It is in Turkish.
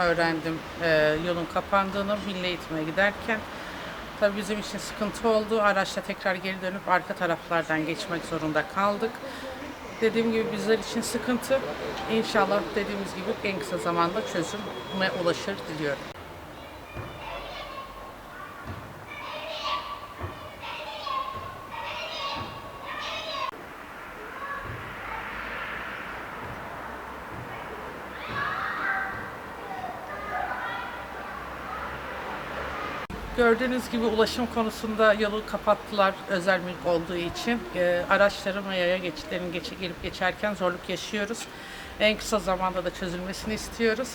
Öğrendim e, yolun kapandığını milli eğitime giderken. Tabii bizim için sıkıntı oldu. Araçla tekrar geri dönüp arka taraflardan geçmek zorunda kaldık. Dediğim gibi bizler için sıkıntı. İnşallah dediğimiz gibi en kısa zamanda çözüme ulaşır diliyorum. Gördüğünüz gibi ulaşım konusunda yolu kapattılar özel mülk olduğu için. Ee, araçların ve yaya geçitlerin geçe, gelip geçerken zorluk yaşıyoruz. En kısa zamanda da çözülmesini istiyoruz.